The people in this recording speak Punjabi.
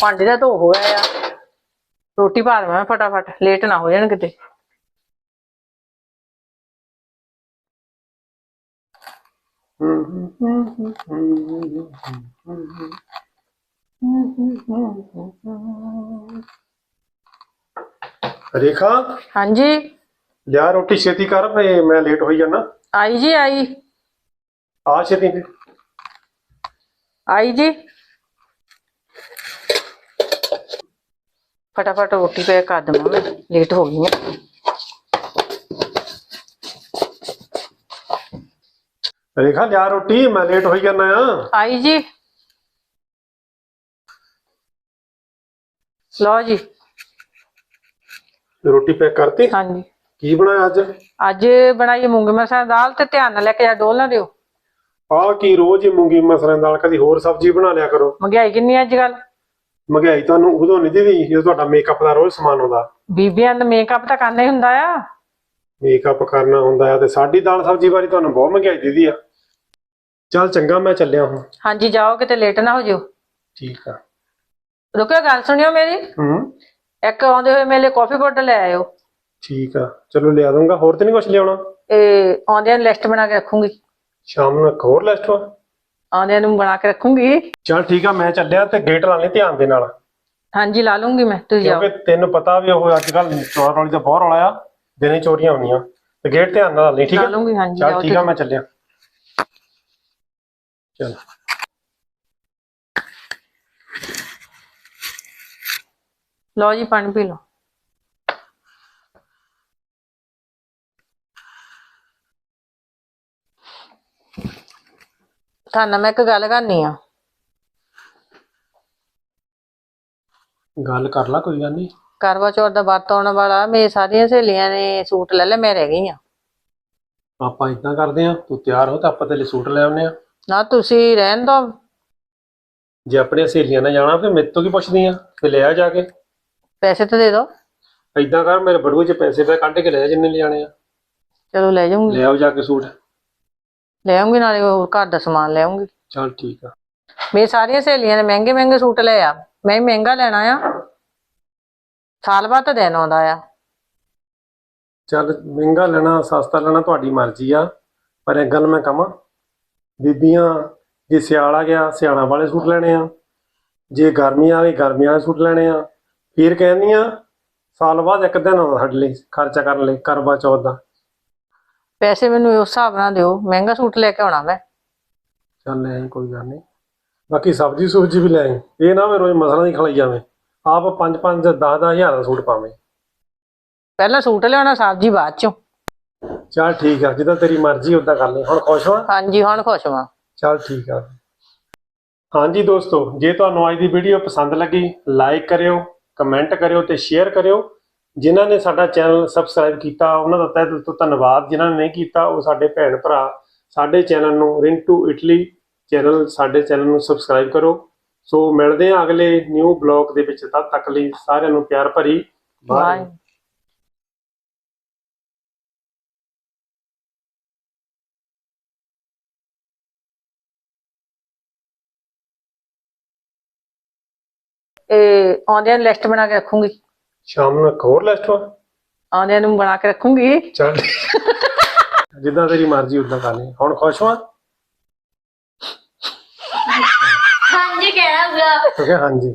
ਭਾਂਡੇ ਦਾ ਧੋ ਹੋਇਆ ਆ। ਰੋਟੀ ਪਾ ਦੇਵਾਂ ਫਟਾਫਟ ਲੇਟ ਨਾ ਹੋ ਜਾਣ ਕਿਤੇ। ਰੇਖਾ ਹਾਂਜੀ? ਲਿਆ ਰੋਟੀ ਛੇਤੀ ਕਰ ਫੇ ਮੈਂ ਲੇਟ ਹੋਈ ਜਾਣਾ ਆਈ ਜੀ ਆਈ। ਆ ਛੇਤੀ। ਫਿਰ। ਆਈ ਜੀ। ਫਟਾਫਟ ਰੋਟੀ ਪੈ ਕਰ ਦੇਵਾਂ ਮੈਂ ਲੇਟ ਹੋ ਗਈ ਹਾਂ ਰੇਖਾ ਲਿਆ ਰੋਟੀ ਮੈਂ ਲੇਟ ਹੋਈ ਜਾਣਾ ਆ। ਆਈ ਜੀ। ਲਓ ਜੀ। ਰੋਟੀ ਪੈਕ ਕਰਤੀ? ਹਾਂਜੀ। ਕੀ ਬਣਾਇਆ ਅੱਜ? ਅੱਜ ਬਣਾਈ ਮੂੰਗੀ ਮਸਰਾਂ ਦੀ ਦਾਲ ਤੇ ਧਿਆਨ ਨਾਲ ਲੈ ਕੇ ਜਾ ਡੋਲ ਨਾ ਦਿਓ। ਆ ਕੀ ਰੋਜ਼ ਹੀ ਮੂੰਗੀ ਮਸਰਾਂ ਦੀ ਦਾਲ ਕਦੀ ਹੋਰ ਸਬਜ਼ੀ ਬਣਾ ਲਿਆ ਕਰੋ। ਮਹਿੰਗਾਈ ਕਿੰਨੀ ਅੱਜ ਕੱਲ ਮਹਿੰਗਾਈ ਤੁਹਾਨੂੰ ਉਦੋਂ ਨਹੀਂ ਦੀਦੀ ਜਦੋਂ ਤੁਹਾਡਾ ਮੇਕਅਪ ਦਾ ਰੋਜ਼ ਸਮਾਨ ਆਉਂਦਾ। ਬੀਬੀਆਂ ਦਾ ਮੇਕਅਪ ਤਾਂ ਕਰਨਾ ਹੀ ਹੁੰਦਾ ਆ। ਮੇਕਅਪ ਕਰਨਾ ਹੁੰਦਾ ਆ ਤੇ ਸਾਡੀ ਦਾਲ ਸਬਜ਼ੀ ਬਾਰੇ ਤੁਹਾਨੂੰ ਬਹੁਤ ਮਹਿੰਗਾਈ ਦੀਦੀ ਆ। ਚੱਲ ਚੰਗਾ ਮੈਂ ਚੱਲਿਆ ਹੁਣ। ਹਾਂਜੀ ਜਾਓ ਕਿਤੇ ਲੇਟ ਨਾ ਹੋ ਜਿਓ। ਠੀਕ ਆ। ਰੁਕਿਓ ਗੱਲ ਸੁਣਿਓ ਮੇਰੀ। ਹੂੰ। ਇੱਕ ਆਉਂਦੇ ਹੋਏ ਮੇਰੇ ਲਈ ਕਾਫੀ ਪਾਊਡਰ ਲੈ ਆਇਓ। ਠੀਕ ਆ। ਚਲੋ ਲਿਆ ਦੂੰਗਾ ਹੋਰ ਤੇ ਨਹੀਂ ਕੁਝ ਲਿਆਉਣਾ? ਇਹ ਆਉਂਦਿਆਂ ਲਿਸਟ ਬਣਾ ਕੇ ਰੱਖੂੰਗੀ। ਸ਼ਾਮ ਨੂੰ ਇੱਕ ਹੋਰ ਲਿਸਟ ਵਾ। ਆਉਂਦਿਆਂ ਨੂੰ ਬਣਾ ਕੇ ਰੱਖੂੰਗੀ। ਚੱਲ ਠੀਕ ਆ ਮੈਂ ਚੱਲਿਆ ਤੇ ਗੇਟ ਲਾ ਲਈ ਧਿਆਨ ਦੇ ਨਾਲ। ਹਾਂਜੀ ਲਾ ਲੂੰਗੀ ਮੈਂ ਤੁਸੀਂ ਜਾਓ। ਕਿਉਂਕਿ ਤੈਨੂੰ ਪਤਾ ਵੀ ਉਹ ਅੱਜ ਕੱਲ ਚੋਰ ਵਾਲੀ ਦਾ ਬਹੁਤ ਰੌਲਾ ਆ ਦਿਨੇ ਚੋਰੀਆਂ ਹੁੰਦੀਆਂ। ਤੇ ਗੇਟ ਧਿਆਨ ਨਾਲ ਲਾ ਲਈ ਠੀਕ ਲਾ ਆ ਲੂੰਗੀ ਹਾਂਜੀ ਚੱਲ ਠੀਕ ਆ ਮੈਂ ਚੱਲਿਆ। ਚੱਲ। ਲਓ ਜੀ ਪਾਣੀ ਪੀ ਲਓ। ਤੁਹਾਨੂੰ ਮੈਂ ਇੱਕ ਗੱਲ ਕਰਨੀ ਆ। ਗੱਲ ਕਰ ਲਾ ਕੋਈ ਗੱਲ ਨਹੀਂ ਕਰਵਾ ਚੌਥ ਦਾ ਵਰਤ ਆਉਣ ਵਾਲਾ ਮੇਰੀ ਸਾਰੀਆਂ ਸਹੇਲੀਆਂ ਨੇ ਸੂਟ ਲੈ ਲੈ ਮੈਂ ਰਹਿ ਗਈ ਆ। ਆਪਾਂ ਇਦਾਂ ਕਰਦੇ ਆ ਤੂੰ ਤਿਆਰ ਹੋ ਤਾਂ ਆਪਾਂ ਤੇਰੇ ਸੂਟ ਲੈ ਆਉਨੇ ਆ। ਨਾ ਤੁਸੀਂ ਰਹਿਣ ਦੋ। ਜੇ ਆਪਣੀਆਂ ਸਹੇਲੀਆਂ ਨਾਲ ਜਾਣਾ ਫਿਰ ਮੇਰੇ ਤੋਂ ਕੀ ਪੁੱਛਦੀ ਆ? ਫਿਰ ਲੈ ਆ ਜਾ ਕੇ। ਪੈਸੇ ਤਾਂ ਦੇ ਦਿਓ ਇਦਾਂ ਕਰ ਮੇਰੇ ਬੜੂਏ 'ਚ ਪੈਸੇ ਪੈ ਕੱਢ ਕੇ ਲੈ ਜਿੰਨੇ ਲਿਆਣੇ ਆ। ਚਲੋ ਲੈ ਜਾਊਂਗੀ। ਲੈ ਆਓ ਜਾ ਕੇ ਸੂਟ। ਲੈ ਆਉਂਗੀ ਨਾਲੇ ਹੋਰ ਘਰ ਦਾ ਸਮਾਨ ਲੈ ਆਉਂਗੀ। ਚੱਲ ਠੀਕ ਆ। ਮੇਰੀ ਸਾਰੀਆਂ ਸਹੇਲੀਆਂ ਨੇ ਮਹਿੰਗੇ ਮਹਿੰਗੇ ਸੂਟ ਲਏ ਆ। ਮੈਂ ਵੀ ਮਹਿੰਗਾ ਲੈਣਾ ਆ। ਸਾਲ ਬਾਅਦ ਤਾਂ ਦਿਨ ਆਉਂਦਾ ਆ। ਚੱਲ ਮਹਿੰਗਾ ਲੈਣਾ ਸਸਤਾ ਲੈਣਾ ਤੁਹਾਡੀ ਮਰਜ਼ੀ ਆ। ਪਰ ਇੱਕ ਗੱਲ ਮੈਂ ਕਹਾਂ ਬੀਬੀਆਂ ਜੇ ਸਿਆਲ ਆ ਗਿਆ ਸਿਆਲਾਂ ਵਾਲੇ ਸੂਟ ਲੈਣੇ ਆ। ਜੇ ਗਰਮੀ ਆ ਗਈ ਗਰਮੀਆਂ ਵਾਲੇ ਸੂਟ ਲੈਣੇ ਆ। ਫਿਰ ਕਹਿੰਦੀਆਂ ਸਾਲ ਬਾਅਦ ਇੱਕ ਦਿਨ ਆਉਂਦਾ ਸਾਡੇ ਲਈ ਖਰਚਾ ਕਰਨ ਲਈ ਕਰਵਾ ਚੌਥ ਦਾ। ਪੈਸੇ ਮੈਨੂੰ ਉਸ ਹਿਸਾਬ ਨਾਲ ਦਿਓ ਮਹਿੰਗਾ ਸੂਟ ਲੈ ਕੇ ਆਉਣਾ ਮੈਂ। ਚੱਲ ਲੈ ਆਈ ਕੋਈ ਗੱਲ ਨਹੀਂ। ਬਾਕੀ ਸਬਜ਼ੀ ਸੁਬਜ਼ੀ ਵੀ ਲੈ ਆਈ। ਇਹ ਨਾ ਮੈਂ ਰੋਜ਼ ਮਸਲਾ ਨਹੀਂ ਖਲਾਈ ਜਾਵੇਂ। ਆਪ 5 5 10 10 ਹਜ਼ਾਰ ਦਾ ਸੂਟ ਪਾਵੇਂ। ਪਹਿਲਾਂ ਸੂਟ ਲਿਆਉਣਾ ਸਬਜ਼ੀ ਬਾਅਦ ਚੋਂ। ਚੱਲ ਠੀਕ ਆ ਜਿੱਦਾਂ ਤੇਰੀ ਮਰਜ਼ੀ ਉਦਾਂ ਕਰ ਲਈ ਹੁਣ ਖੁਸ਼ ਹਾਂ ਹਾਂਜੀ ਹੁਣ ਖੁਸ਼ ਹਾਂ ਚੱਲ ਠੀਕ ਆ। ਹਾਂਜੀ ਦੋਸਤੋ ਜੇ ਤੁਹਾਨੂੰ ਅੱਜ ਦੀ ਵੀਡੀਓ ਪਸੰਦ ਲੱਗੀ ਲਾਈਕ ਕਰਿਓ ਕਮੈਂਟ ਕਰਿਓ ਤੇ ਸ਼ੇਅਰ ਕਰਿਓ। ਜਿਨ੍ਹਾਂ ਨੇ ਸਾਡਾ ਚੈਨਲ ਸਬਸਕ੍ਰਾਈਬ ਕੀਤਾ ਉਹਨਾਂ ਦਾ ਤਹਿ ਦਿਲ ਤੋਂ ਧੰਨਵਾਦ। ਜਿਨ੍ਹਾਂ ਨੇ ਨਹੀਂ ਕੀਤਾ ਉਹ ਸਾਡੇ ਭੈਣ ਭਰਾ ਸਾਡੇ ਚੈਨਲ ਨੂੰ ਰਿੰਟੂ ਇਟਲੀ ਚੈਨਲ ਸਾਡੇ ਚੈਨਲ ਨੂੰ ਸਬਸਕ੍ਰਾਈਬ ਕਰੋ। ਸੋ ਮਿਲਦੇ ਹਾਂ ਅਗਲੇ ਨਿਊ ਬਲੌਗ ਦੇ ਵਿੱਚ ਤਦ ਤੱਕ ਲਈ ਸਾਰਿਆਂ ਨੂੰ ਪਿਆਰ ਭਰੀ। ਬਾਏ ਇਹ ਆਉਂਦਿਆਂ ਲਿਸਟ ਬਣਾ ਕੇ ਰੱਖੂੰਗੀ। ਸ਼ਾਮ ਨੂੰ ਇੱਕ ਹੋਰ ਲਿਸਟ ਵਾ ਆਉਂਦਿਆਂ ਨੂੰ ਬਣਾ ਕੇ ਰੱਖੂੰਗੀ। ਚੱਲ। ਜਿੱਦਾਂ ਤੇਰੀ ਮਰਜ਼ੀ ਉਦਾਂ ਕਰ ਲਈ। ਹੁਣ ਖੁਸ਼ ਹਾਂ ਹਾਂਜੀ ਕਹਿਣਾ ਕਿਉਂਕਿ ਹਾਂਜੀ।